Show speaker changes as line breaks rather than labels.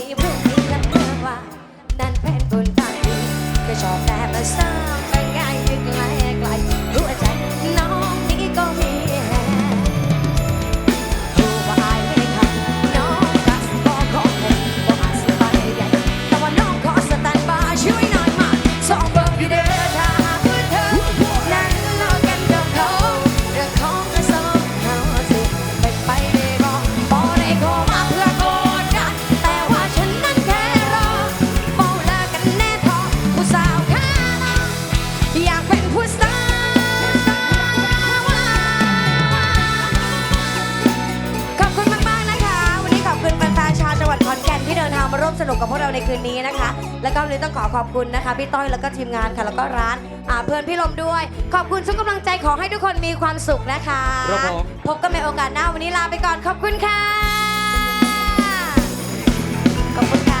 วัน มสนุกกับพวกเราในคืนนี้นะคะ แล้วก็เลยต้องขอขอบคุณนะคะ พี่ต้อยแล้วก็ทีมงานค่ะ แล้วก็ร้านเพื่อนพี่ลมด้วย ขอบคุณทุกกำลังใจขอให้ทุกคนมีความสุขนะคะพบกันในโอกาสหน้าวันนี้ลาไปก่อนขอบคุณค่ะ ขอบคุณค่ะ